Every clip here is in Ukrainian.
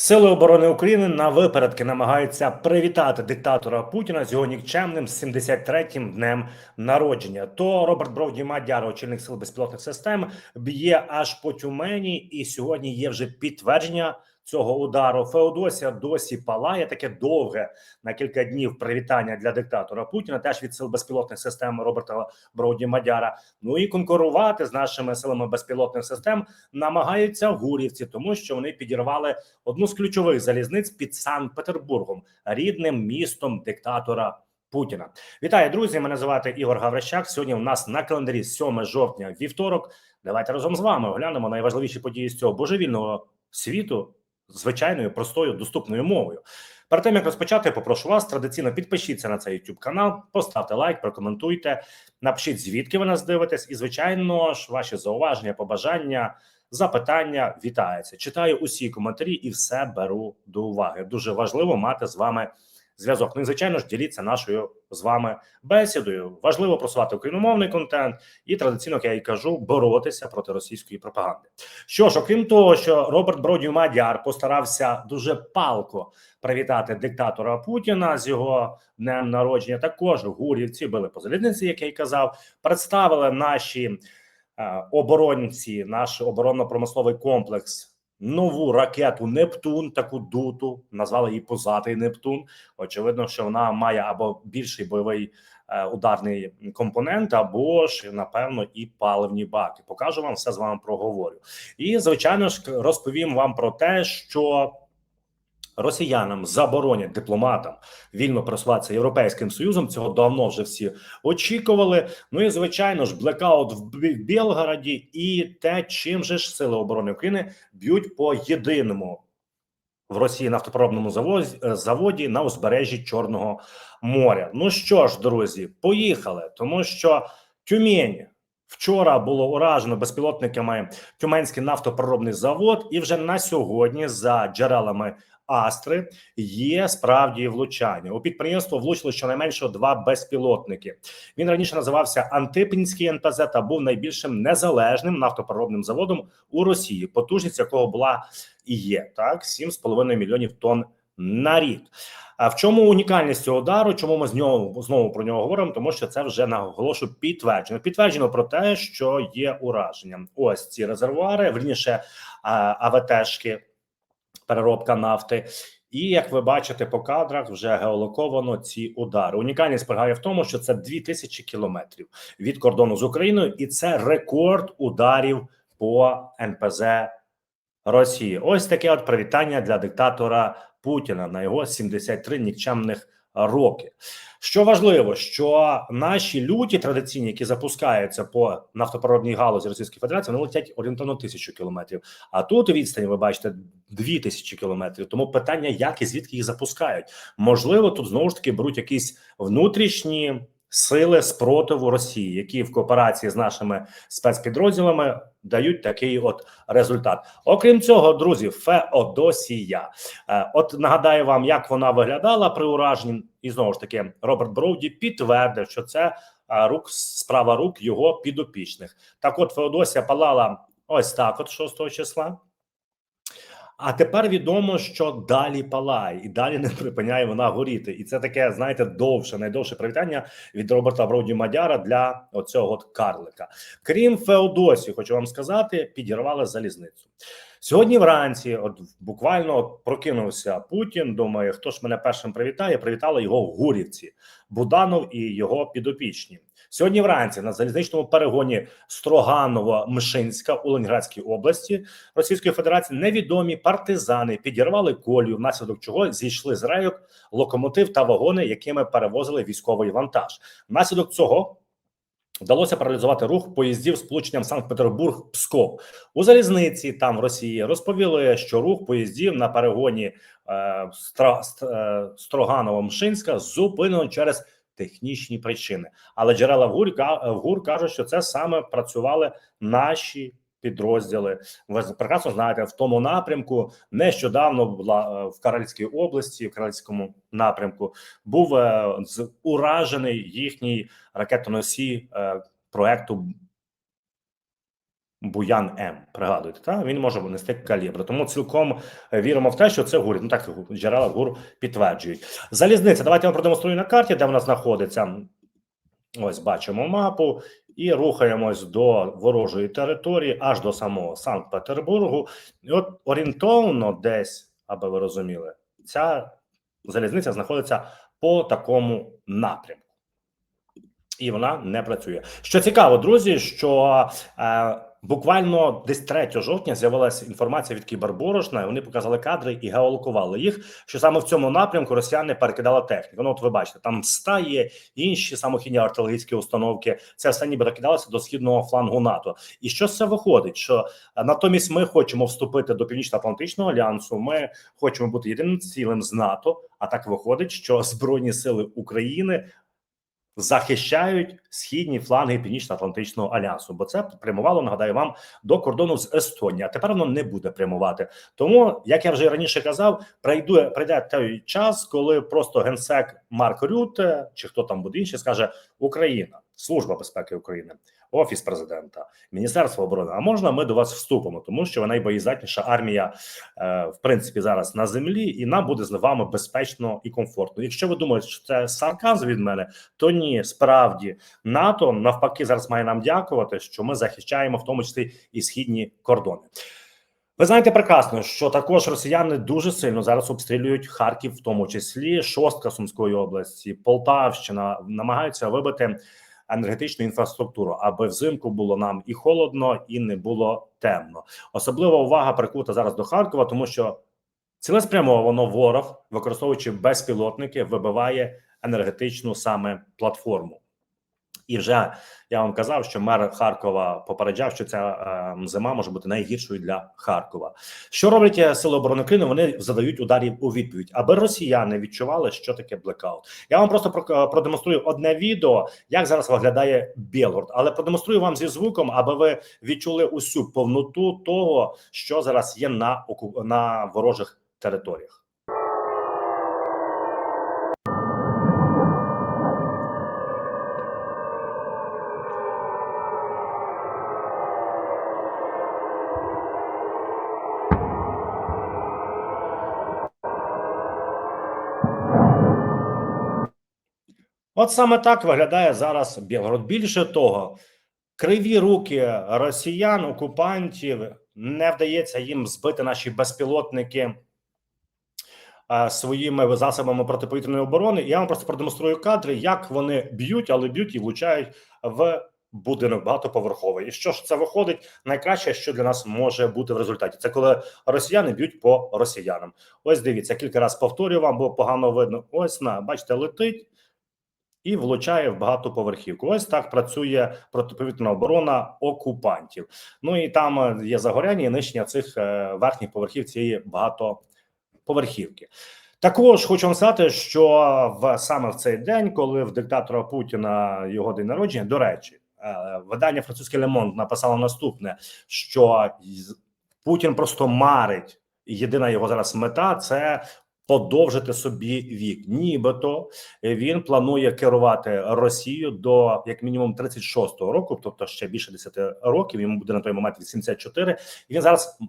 Сили оборони України на випередки намагаються привітати диктатора Путіна з його нікчемним 73-м днем народження. То Роберт Бровді Мадяр, очільник сил безпілотних систем, б'є аж по Тюмені, і сьогодні є вже підтвердження цього удару. Феодосія досі палає таке довге на кілька днів привітання для диктатора Путіна. Теж від сил безпілотних систем Роберта Броуді Мадяра. Ну і конкурувати з нашими силами безпілотних систем намагаються гурівці, тому що вони підірвали одну з ключових залізниць під Санкт-Петербургом, рідним містом диктатора. Путіна вітаю, друзі! Мене звати Ігор Гаврищак. Сьогодні у нас на календарі 7 жовтня, вівторок. Давайте разом з вами оглянемо найважливіші події з цього божевільного світу звичайною, простою, доступною мовою. Перед тим як розпочати, попрошу вас традиційно підпишіться на цей YouTube канал, поставте лайк, прокоментуйте, напишіть звідки ви нас дивитесь, і звичайно ж, ваші зауваження, побажання, запитання вітаються. Читаю усі коментарі і все беру до уваги. Дуже важливо мати з вами зв'язок. Ну і звичайно ж, діліться нашою з вами бесідою. Важливо просувати україномовний контент і традиційно, як я і кажу, боротися проти російської пропаганди. Що ж, окрім того, що Роберт Бродів Мадяр постарався дуже палко привітати диктатора Путіна з його днем народження. Також гурівці били по залізниці, як я й казав, представили наші е, оборонці, наш оборонно-промисловий комплекс нову ракету Нептун, таку дуту, назвали її позатий Нептун. Очевидно, що вона має або більший бойовий е, ударний компонент, або ж напевно і паливні баки. Покажу вам все з вами проговорю. І звичайно ж розповім вам про те, що росіянам заборонять дипломатам вільно просуватися європейським союзом. Цього давно вже всі очікували. Ну і звичайно ж, блекаут в Білгороді, і те, чим же ж сили оборони України б'ють по єдиному. В Росії нафтопереробному заводі, заводі на узбережжі Чорного моря. Ну що ж, друзі, поїхали, тому що Тюмень вчора було уражено безпілотниками Тюменський нафтопереробний завод, і вже на сьогодні, за джерелами Астри є справді влучання. У підприємство влучили щонайменше два безпілотники. Він раніше називався Антипінський НПЗ та був найбільшим незалежним нафтопереробним заводом у Росії, потужність якого була і є так: 7,5 мільйонів тонн на рік. А в чому унікальність цього удару? Чому ми з нього знову про нього говоримо? Тому що це вже наголошую підтверджено. Підтверджено про те, що є ураження. Ось ці резервуари, верніше АВТшки переробка нафти. І як ви бачите по кадрах, вже геолоковано ці удари. Унікальність полягає в тому, що це 2000 кілометрів від кордону з Україною, і це рекорд ударів по НПЗ Росії. Ось таке от привітання для диктатора Путіна на його 73 нікчемних роки. Що важливо, що наші люті традиційні, які запускаються по нафтопереробній галузі Російської Федерації, вони летять орієнтовно тисячу кілометрів. А тут у відстані ви бачите дві тисячі кілометрів. Тому питання, як і звідки їх запускають, можливо, тут знову ж таки беруть якісь внутрішні сили спротиву Росії, які в кооперації з нашими спецпідрозділами дають такий от результат. Окрім цього, друзі, Феодосія. Е, от нагадаю вам, як вона виглядала при ураженні, і знову ж таки, Роберт Броуді підтвердив, що це е, рук справа рук його підопічних. Так, от Феодосія палала ось так, от 6 числа. А тепер відомо, що далі палає, і далі не припиняє вона горіти. І це таке, знаєте, довше, найдовше привітання від Роберта Броді Мадяра для оцього от карлика. Крім Феодосії, хочу вам сказати, підірвали залізницю. Сьогодні вранці, от буквально прокинувся Путін. Думає, хто ж мене першим привітає? Привітали його в Гурівці, Буданов і його підопічні. Сьогодні вранці на залізничному перегоні Строганово-Мишинська у Ленінградській області Російської Федерації невідомі партизани підірвали колію, внаслідок чого зійшли з рейок локомотив та вагони, якими перевозили військовий вантаж. Внаслідок цього. Вдалося паралізувати рух поїздів сполученням Санкт-Петербург Псков у залізниці. Там в Росії розповіли, що рух поїздів на перегоні е, е, Строганово-Мшинська зупинено через технічні причини. Але джерела в ГУР, в ГУР кажуть, що це саме працювали наші підрозділи. Ви прекрасно знаєте, в тому напрямку нещодавно була е, в Карельській області, в Карельському напрямку був е, уражений їхній ракетоносій е, проекту Буян М. Пригадуєте, та він може нести калібр. Тому цілком е, віримо в те, що це гур. Ну так джерела гур підтверджують. Залізниця. Давайте я вам продемонструю на карті, де вона знаходиться. Ось бачимо мапу і рухаємось до ворожої території аж до самого Санкт-Петербургу. І от орієнтовно десь, аби ви розуміли, ця залізниця знаходиться по такому напрямку. І вона не працює. Що цікаво, друзі, що е, буквально десь 3 жовтня з'явилася інформація від кіберборошна. Вони показали кадри і геолокували їх. Що саме в цьому напрямку росіяни перекидали техніку. Ну, от ви бачите, там стає інші самохідні артилерійські установки. Це все ніби кидалося до східного флангу НАТО. І що це виходить? Що е, натомість ми хочемо вступити до Північно-Атлантичного альянсу. Ми хочемо бути єдиним цілим з НАТО. А так виходить, що збройні сили України захищають східні фланги Північно-Атлантичного альянсу, бо це прямувало, нагадаю вам, до кордону з Естонії. А тепер воно не буде прямувати. Тому, як я вже раніше казав, прийде прийде той час, коли просто генсек Марк Рюте чи хто там буде інший, скаже Україна, служба безпеки України, офіс президента, міністерство оборони. А можна ми до вас вступимо, тому що вона найбоєздатніша армія е, в принципі зараз на землі, і нам буде з вами безпечно і комфортно. Якщо ви думаєте, що це сарказм від мене, то ні, справді НАТО навпаки зараз має нам дякувати, що ми захищаємо в тому числі і східні кордони. Ви знаєте прекрасно, що також росіяни дуже сильно зараз обстрілюють Харків, в тому числі шостка Сумської області, Полтавщина намагаються вибити енергетичну інфраструктуру, аби взимку було нам і холодно, і не було темно. Особлива увага прикута зараз до Харкова, тому що цілеспрямовано ворог, використовуючи безпілотники, вибиває енергетичну саме платформу. І вже я вам казав, що мер Харкова попереджав, що ця е, зима може бути найгіршою для Харкова. Що роблять е, сили оборони України? Вони задають ударів у відповідь, аби росіяни відчували, що таке блекаут. Я вам просто про- продемонструю одне відео, як зараз виглядає Білгород, але продемонструю вам зі звуком, аби ви відчули усю повноту того, що зараз є на на ворожих територіях. От саме так виглядає зараз Білгород. Більше того, криві руки росіян, окупантів не вдається їм збити наші безпілотники своїми засобами протиповітряної оборони. Я вам просто продемонструю кадри, як вони б'ють, але б'ють і влучають в будинок багатоповерховий. І що ж це виходить? Найкраще, що для нас може бути в результаті, це коли росіяни б'ють по росіянам. Ось дивіться, кілька разів повторюю вам, бо погано видно. Ось на бачите, летить і влучає в багатоповерхівку. Ось так працює протиповітряна оборона окупантів. Ну і там е, є загоряння і нищення цих е, верхніх поверхів цієї багатоповерхівки. Також хочу вам сказати, що в саме в цей день, коли в диктатора Путіна його день народження, до речі, е, видання французьке Лемон написало наступне: що Путін просто марить. Єдина його зараз мета це подовжити собі вік. Нібито він планує керувати Росією до як мінімум 36-го року, тобто ще більше 10 років. Йому буде на той момент 84. І він зараз е,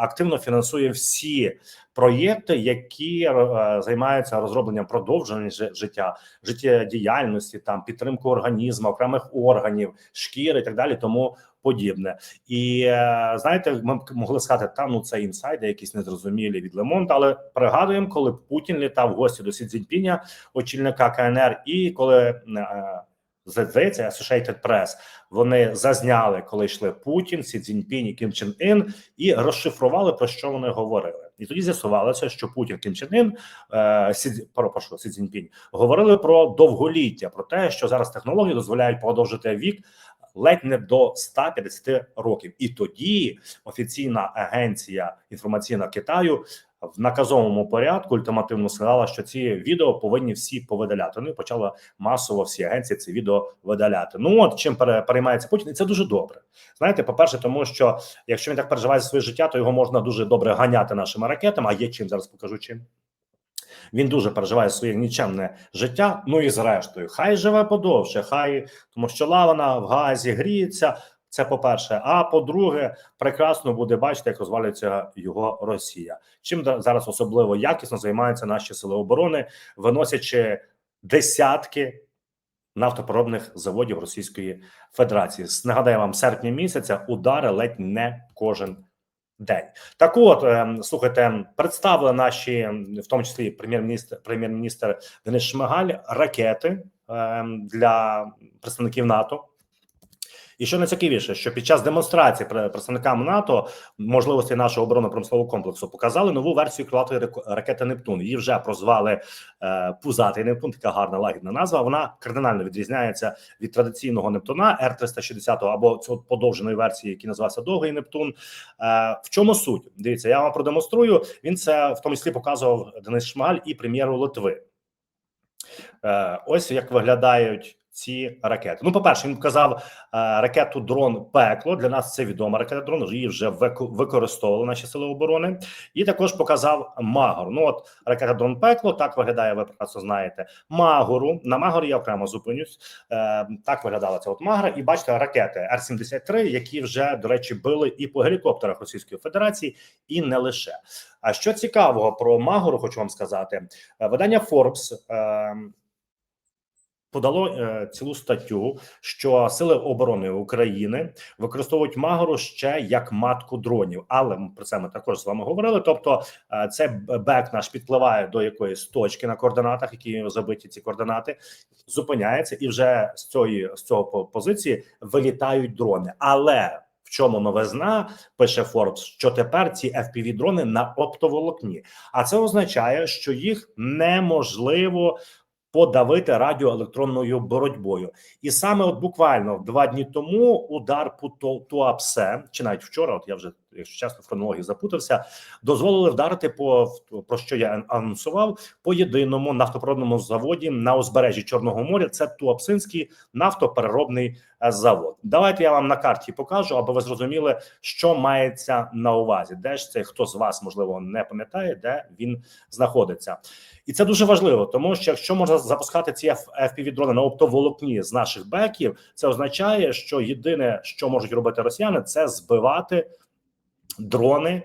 активно фінансує всі проєкти, які е, займаються розробленням продовження жи- життя, життєдіяльності, там підтримку організму, окремих органів, шкіри і так далі. Тому подібне. І е, знаєте, ми могли сказати, та ну це інсайди, якісь незрозумілі від Лемонта, але пригадуємо, коли Путін літав в гості до Сі Цзіньпіня, очільника КНР, і коли е, здається, Associated Press, вони зазняли, коли йшли Путін, Сі Цзіньпінь і Кім Чен Ін, і розшифрували про що вони говорили. І тоді з'ясувалося, що Путін Кім Чен Ін, е, Сі, Цзі- Сі Цзіньпінь, говорили про довголіття, про те, що зараз технології дозволяють подовжити вік ледь не до 150 років. І тоді офіційна агенція інформаційна Китаю в наказовому порядку ультимативно сказала, що ці відео повинні всі повидаляти. Ну і почала масово всі агенції ці відео видаляти. Ну от чим пере- переймається Путін, і це дуже добре. Знаєте, по перше, тому що якщо він так переживає за своє життя, то його можна дуже добре ганяти нашими ракетами. А є чим зараз покажу чим. Він дуже переживає своє нічемне життя. Ну і зрештою, хай живе подовше, хай тому що лава на в газі гріється. Це по-перше. А по-друге, прекрасно буде бачити, як розвалюється його Росія. Чим зараз особливо якісно займаються наші сили оборони, виносячи десятки нафтопереробних заводів Російської Федерації. Нагадаю вам, серпня місяця удари ледь не кожен день. Так, от ем, слухайте, представили наші, ем, в тому числі прем'єр-міністр прем'єр-міністр Денис Шмигаль, ракети ем, для представників НАТО. І що найцікавіше, що під час демонстрації представникам НАТО можливості нашого оборонно-промислового комплексу показали нову версію крилатої ракети Нептун. Її вже прозвали е, Пузатий Нептун, така гарна лагідна назва. Вона кардинально відрізняється від традиційного Нептуна Р 360 або цього подовженої версії, який називався Довгий Нептун. Е, в чому суть? Дивіться, я вам продемонструю. Він це в тому числі показував Денис Шмигаль і прем'єру Литви. Е, ось як виглядають ці ракети. Ну, по-перше, він показав е, ракету дрон пекло. Для нас це відома ракета дрон. Її вже використовували наші сили оборони, і також показав Магор. Ну от ракета дрон пекло так виглядає. Ви прекрасно знаєте. Магору на Магорі я окремо зупинюсь. Е, так виглядала ця от Магра. І бачите, ракети Р 73 які вже до речі били і по гелікоптерах Російської Федерації, і не лише. А що цікавого про Магору, хочу вам сказати, Е, видання Forbes. Подало е, цілу статтю, що сили оборони України використовують Магору ще як матку дронів. Але про це ми також з вами говорили. Тобто, е, це бек наш підпливає до якоїсь точки на координатах, які забиті ці координати, зупиняється, і вже з цієї з цього по- позиції вилітають дрони. Але в чому новизна пише Forbes, що тепер ці fpv дрони на оптоволокні, а це означає, що їх неможливо подавити радіоелектронною боротьбою. І саме от буквально два дні тому удар по Ту- Туапсе, чи навіть вчора, от я вже якщо чесно в хронології запутався, дозволили вдарити по про що я анонсував по єдиному нафтопроводному заводі на узбережжі Чорного моря. Це Туапсинський нафтопереробний е, завод. Давайте я вам на карті покажу, аби ви зрозуміли, що мається на увазі. Де ж це хто з вас можливо не пам'ятає, де він знаходиться. І це дуже важливо, тому що якщо можна запускати ці fpv дрони на оптоволокні з наших беків, це означає, що єдине, що можуть робити росіяни, це збивати дрони.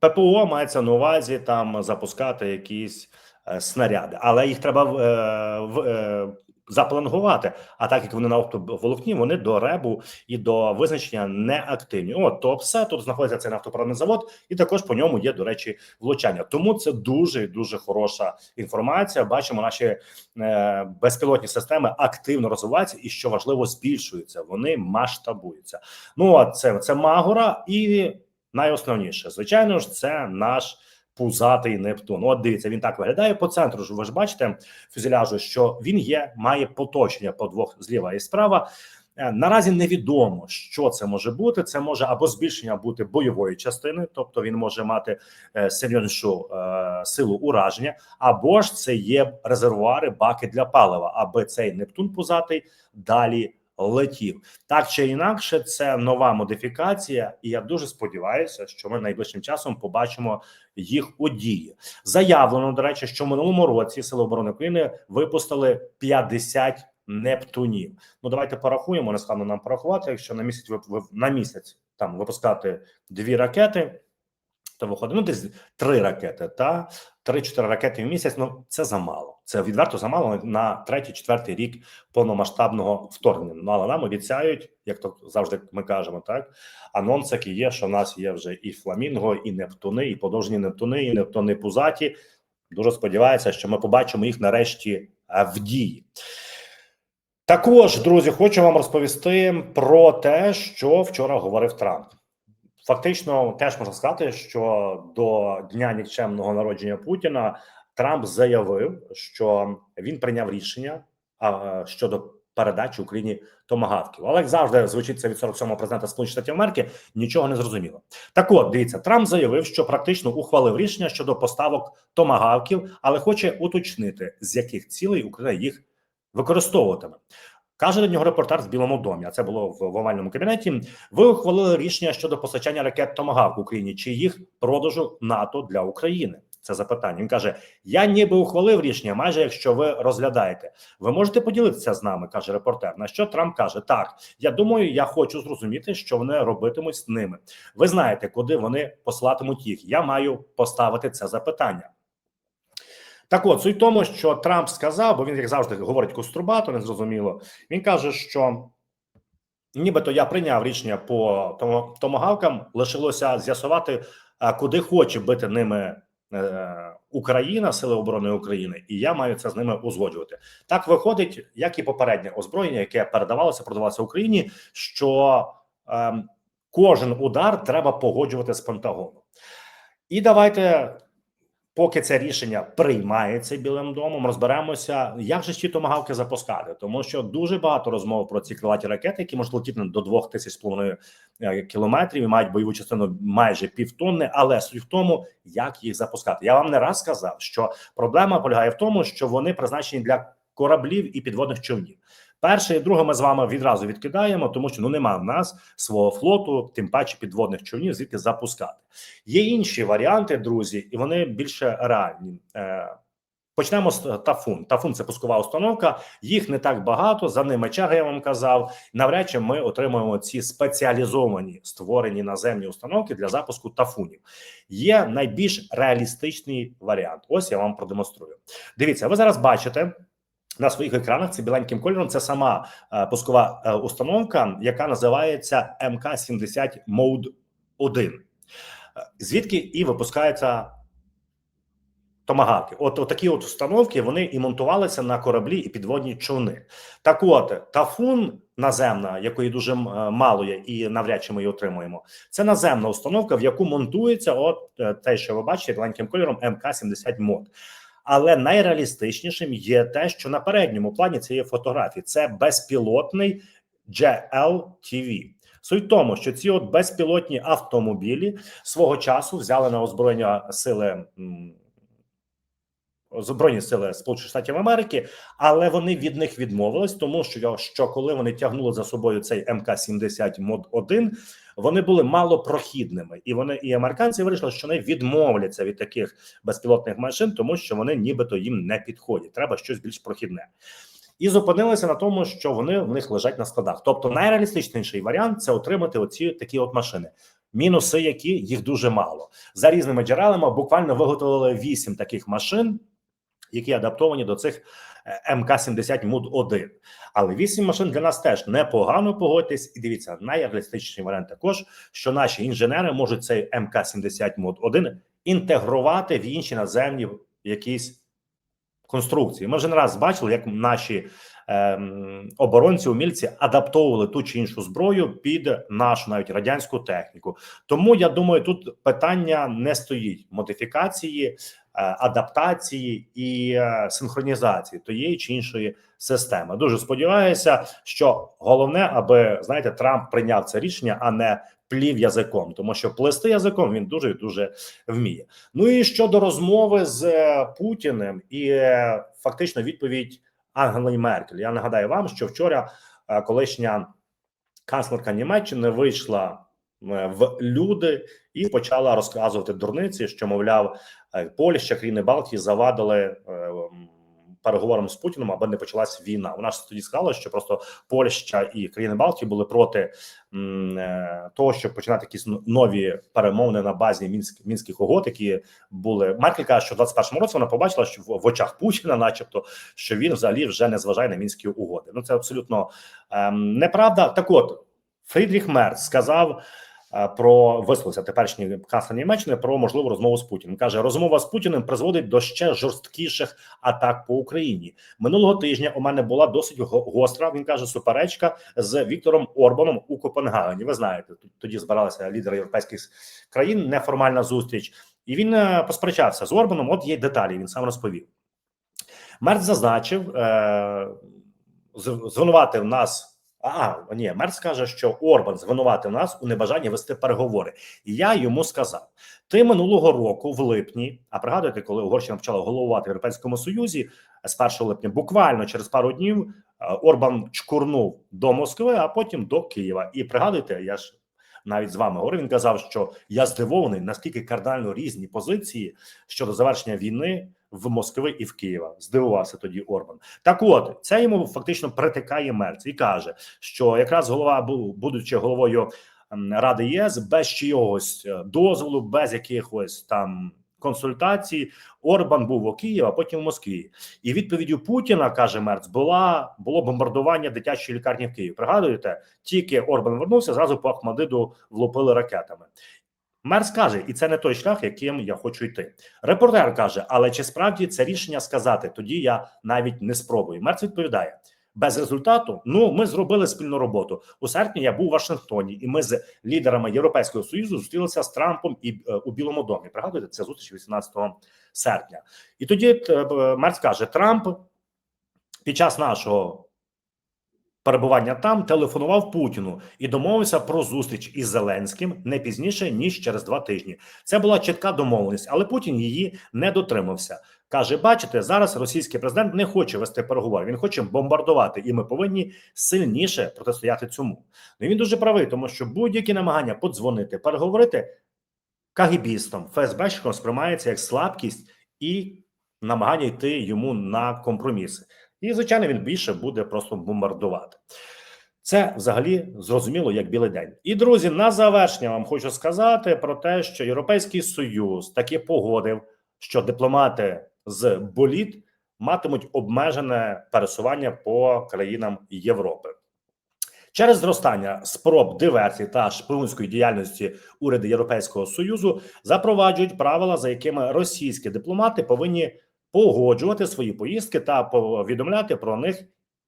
ППО мається на увазі там запускати якісь е, снаряди, але їх треба е, в, е, заплангувати. А так як вони на оптоволокні, вони до ребу і до визначення не активні. От то все тут знаходиться цей нафтопереробний завод, і також по ньому є, до речі, влучання. Тому це дуже дуже хороша інформація. Бачимо, наші е, безпілотні системи активно розвиваються і що важливо, збільшуються. Вони масштабуються. Ну а це, це Магора, і найосновніше, звичайно ж, це наш. Пузатий Нептун. От дивіться, він так виглядає по центру. ж Ви ж бачите фюзеляжу, що він є, має поточення по двох зліва і справа. Е, Наразі невідомо, що це може бути. Це може або збільшення бути бойової частини, тобто він може мати е, серйознішу е, силу ураження, або ж це є резервуари, баки для палива, аби цей Нептун пузатий далі летів. Так чи інакше, це нова модифікація, і я дуже сподіваюся, що ми найближчим часом побачимо їх у дії. Заявлено, до речі, що в минулому році Сили оборони України випустили 50 Нептунів. Ну давайте порахуємо. Не складно нам порахувати. Якщо на місяць на місяць там випускати дві ракети, то виходить ну десь три ракети, та три-чотири ракети в місяць. Ну це замало. Це відверто замало на третій, четвертий рік повномасштабного вторгнення. Ну але нам обіцяють, як то завжди ми кажемо, так анонс, який є, що в нас є вже і фламінго, і Нептуни, і подовжені Нептуни, і Нептуни пузаті. Дуже сподіваюся, що ми побачимо їх нарешті в дії. Також, друзі, хочу вам розповісти про те, що вчора говорив Трамп. Фактично, теж можна сказати, що до дня нікчемного народження Путіна Трамп заявив, що він прийняв рішення а, щодо передачі Україні томагавків. Але як завжди звучить це від 47-го президента Сполучених Штатів Америки, нічого не зрозуміло. Так от дивіться, Трамп заявив, що практично ухвалив рішення щодо поставок томагавків, але хоче уточнити, з яких цілей Україна їх використовуватиме. Каже до нього репортер з Білому домі, а це було в, в овальному кабінеті. Ви ухвалили рішення щодо постачання ракет Томагавк Україні чи їх продажу НАТО для України. Це запитання. Він каже: Я ніби ухвалив рішення, майже якщо ви розглядаєте. Ви можете поділитися з нами, каже репортер. На що Трамп каже: Так, я думаю, я хочу зрозуміти, що вони робитимуть з ними. Ви знаєте, куди вони послатимуть їх. Я маю поставити це запитання. Так от суть тому, що Трамп сказав, бо він, як завжди, говорить кострубато, незрозуміло. Він каже, що нібито я прийняв рішення по томагавкам, лишилося з'ясувати, куди хоче бити ними Україна, Сили оборони України, і я маю це з ними узгоджувати. Так виходить, як і попереднє озброєння, яке передавалося, продавалося Україні, що ем, кожен удар треба погоджувати з Пентагоном. І давайте, поки це рішення приймається білим домом, розберемося, як же ті томагавки запускати, тому що дуже багато розмов про ці крилаті ракети, які можуть летіти до двох тисяч з половиною е, кілометрів і мають бойову частину майже півтонни. Але суть в тому, як їх запускати. Я вам не раз сказав, що проблема полягає в тому, що вони призначені для кораблів і підводних човнів. Перше і друге ми з вами відразу відкидаємо, тому що ну немає в нас свого флоту, тим паче підводних човнів, звідки запускати. Є інші варіанти, друзі, і вони більше реальні. Е, Почнемо з Тафун. Тафун це пускова установка. Їх не так багато. За ними черга, я вам казав. Навряд чи ми отримуємо ці спеціалізовані створені наземні установки для запуску тафунів. Є найбільш реалістичний варіант. Ось я вам продемонструю. Дивіться, ви зараз бачите. На своїх екранах це біленьким кольором. Це сама е, пускова е, установка, яка називається МК-70 Mode 1. Е, Звідки і випускаються томагавки. От, от такі от установки вони і монтувалися на кораблі і підводні човни. Так от тафун наземна, якої дуже мало є, і навряд чи ми її отримуємо. Це наземна установка, в яку монтується от те, що ви бачите біленьким кольором МК-70 мод. Але найреалістичнішим є те, що на передньому плані цієї фотографії це безпілотний GLTV. Суть в тому, що ці от безпілотні автомобілі свого часу взяли на озброєння сили Збройні сили Сполучених Штатів Америки, але вони від них відмовились, тому що, що коли вони тягнули за собою цей МК-70 мод 1 вони були малопрохідними, і вони і американці вирішили, що вони відмовляться від таких безпілотних машин, тому що вони нібито їм не підходять. Треба щось більш прохідне. І зупинилися на тому, що вони в них лежать на складах. Тобто, найреалістичніший варіант це отримати оці такі от машини. Мінуси, які їх дуже мало за різними джерелами. Буквально виготовили вісім таких машин, які адаптовані до цих МК-70 МУД 1 Але вісім машин для нас теж непогано погодьтесь. І дивіться, найреалістичніший варіант також, що наші інженери можуть цей МК-70 МУД 1 інтегрувати в інші наземні якісь конструкції. Ми вже не раз бачили, як наші ем, оборонці, умільці адаптовували ту чи іншу зброю під нашу навіть радянську техніку. Тому я думаю, тут питання не стоїть модифікації, адаптації і е, синхронізації тієї чи іншої системи. Дуже сподіваюся, що головне, аби знаєте, Трамп прийняв це рішення, а не плів язиком, тому що плести язиком він дуже і дуже вміє. Ну і щодо розмови з е, Путіним і е, фактично відповідь Ангели Меркель. Я нагадаю вам, що вчора е, колишня канцлерка Німеччини вийшла е, в люди і почала розказувати дурниці, що мовляв, е, Польща, країни Балтії завадили е, переговорам з Путіним, аби не почалась війна. Вона ж тоді сказала, що просто Польща і країни Балтії були проти е, того, щоб починати якісь нові перемовини на базі мінськ, мінських угод, які були Меркель каже, що в 21-му році вона побачила, що в очах Путіна, начебто, що він взагалі вже не зважає на мінські угоди. Ну це абсолютно ем, неправда. Так, от Фрідріх Мерц сказав. Е, Про висловився теперішній канцлер Німеччини про можливу розмову з Путіним. каже, розмова з Путіним призводить до ще жорсткіших атак по Україні. Минулого тижня у мене була досить гостра. Він каже, суперечка з Віктором Орбаном у Копенгагені. Ви знаєте, тоді збиралися лідери європейських країн, неформальна зустріч, і він е, посперечався з Орбаном. От є деталі. Він сам розповів. Мерц зазначив, е, звинуватив нас. А, ні, Мерц каже, що Орбан звинуватив нас у небажанні вести переговори. І я йому сказав: ти минулого року, в липні, а пригадуєте, коли Угорщина почала головувати в Європейському Союзі з 1 липня, буквально через пару днів е, Орбан чкурнув до Москви, а потім до Києва. І пригадуєте, я ж навіть з вами говорив. Він казав, що я здивований, наскільки кардинально різні позиції щодо завершення війни в Москви і в Києва. Здивувався тоді Орбан. Так, от це йому фактично притикає Мерц і каже, що якраз голова, бу- будучи головою Ради ЄС, без чийогось е, дозволу, без якихось там консультацій, Орбан був у Києві, а потім в Москві. І відповіддю Путіна каже Мерц, була було бомбардування дитячої лікарні в Києві. Пригадуєте, тільки Орбан вернувся, зразу по Ахмадиду влупили ракетами. Мерц каже, і це не той шлях, яким я хочу йти. Репортер каже: але чи справді це рішення сказати? Тоді я навіть не спробую. Мерц відповідає. Без результату, ну ми зробили спільну роботу у серпні. Я був у Вашингтоні, і ми з лідерами Європейського союзу зустрілися з Трампом і е, у Білому домі. Пригадуєте, це зустріч 18 серпня. І тоді е, Мерц каже: Трамп під час нашого перебування там телефонував Путіну і домовився про зустріч із Зеленським не пізніше ніж через два тижні. Це була чітка домовленість, але Путін її не дотримався. Каже: бачите, зараз російський президент не хоче вести переговори. Він хоче бомбардувати, і ми повинні сильніше протистояти цьому. Ну і він дуже правий, тому що будь-які намагання подзвонити, переговорити кагібістом, ФСБщиком сприймається як слабкість і намагання йти йому на компроміси. І, звичайно, він більше буде просто бомбардувати. Це взагалі зрозуміло як білий день. І друзі, на завершення вам хочу сказати про те, що Європейський Союз таки погодив, що дипломати з боліт матимуть обмежене пересування по країнам Європи. Через зростання спроб диверсій та шпигунської діяльності уряди Європейського союзу запроваджують правила, за якими російські дипломати повинні погоджувати свої поїздки та повідомляти про них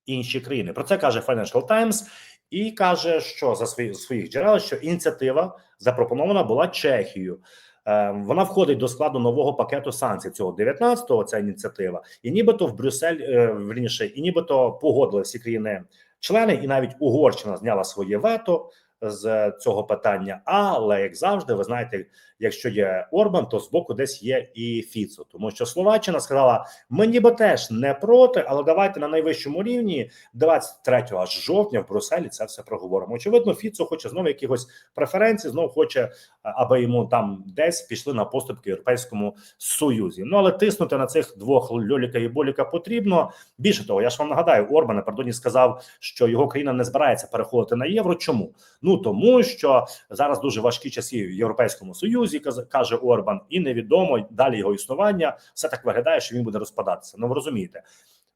інші країни. Про це каже Financial Times і каже, що за свої своїх джерел, що ініціатива запропонована була Чехією. Е, Вона входить до складу нового пакету санкцій цього 19-го, Ця ініціатива, і нібито в Брюссель е, вірніше, і нібито погодили всі країни члени, і навіть Угорщина зняла своє вето з цього питання. Але як завжди, ви знаєте, якщо є Орбан, то збоку десь є і Фіцо, тому що Словаччина сказала: ми ніби теж не проти, але давайте на найвищому рівні 23 аж жовтня в Брюсселі це все проговоримо. Очевидно, Фіцо хоче знову якихось преференцій, знову хоче, аби йому там десь пішли на поступки Європейському Союзі. Ну але тиснути на цих двох льоліка і боліка потрібно. Більше того, я ж вам нагадаю, Орбан напередодні сказав, що його країна не збирається переходити на євро. Чому? Ну тому що зараз дуже важкі часи в Європейському Союзі, каже Орбан, і невідомо далі його існування. Все так виглядає, що він буде розпадатися. Ну ви розумієте.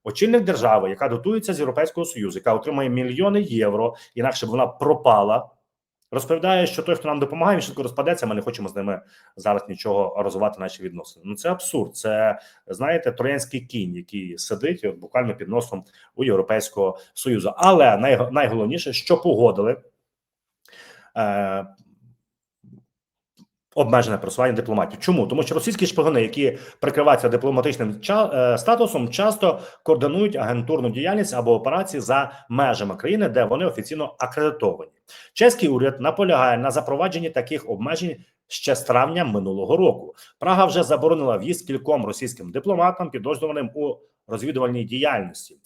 Очільник держави, яка дотується з Європейського Союзу, яка отримує мільйони євро, інакше б вона пропала. Розповідає, що той, хто нам допомагає, він швидко розпадеться. Ми не хочемо з ними зараз нічого розвивати наші відносини. Ну це абсурд. Це знаєте, троянський кінь, який сидить от, буквально під носом у Європейського союзу. Але най, найголовніше, що погодили е, обмежене просування дипломатів. Чому? Тому що російські шпигуни, які прикриваються дипломатичним е, статусом, часто координують агентурну діяльність або операції за межами країни, де вони офіційно акредитовані. Чеський уряд наполягає на запровадженні таких обмежень ще з травня минулого року. Прага вже заборонила в'їзд кільком російським дипломатам, підозрюваним у розвідувальній діяльності.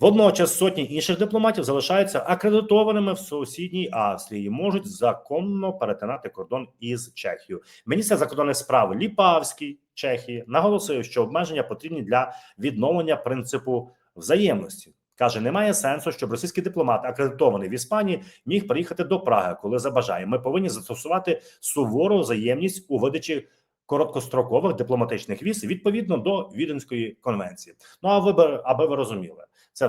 Водночас сотні інших дипломатів залишаються акредитованими в сусідній Австрії, можуть законно перетинати кордон із Чехією. Міністр закордонних справ Ліпавський Чехії наголосив, що обмеження потрібні для відновлення принципу взаємності. Каже, немає сенсу, щоб російський дипломат, акредитований в Іспанії, міг приїхати до Праги, коли забажає. Ми повинні застосувати сувору взаємність у видачі короткострокових дипломатичних віз відповідно до Віденської конвенції. Ну а ви аби ви розуміли, це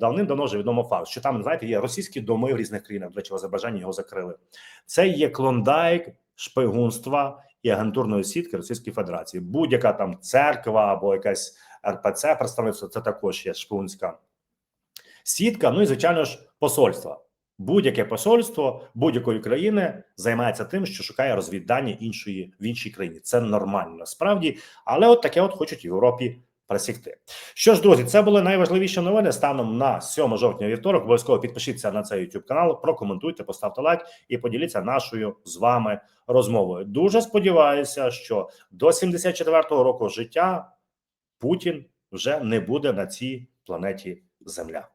давним-давно вже відомо факт, що там знаєте є російські доми в різних країнах. До речі, в Азербайджані його закрили. Це є клондайк шпигунства і агентурної сітки Російської Федерації. Будь-яка там церква або якась РПЦ представництво, це також є шпигунська сітка. Ну і звичайно ж посольства. Будь-яке посольство будь-якої країни займається тим, що шукає розвіддані іншої в іншій країні. Це нормально насправді, але от таке от хочуть в Європі просікти. Що ж, друзі, це були найважливіші новини станом на 7 жовтня вівторок. Обов'язково підпишіться на цей YouTube канал, прокоментуйте, поставте лайк і поділіться нашою з вами розмовою. Дуже сподіваюся, що до 74-го року життя Путін вже не буде на цій планеті Земля.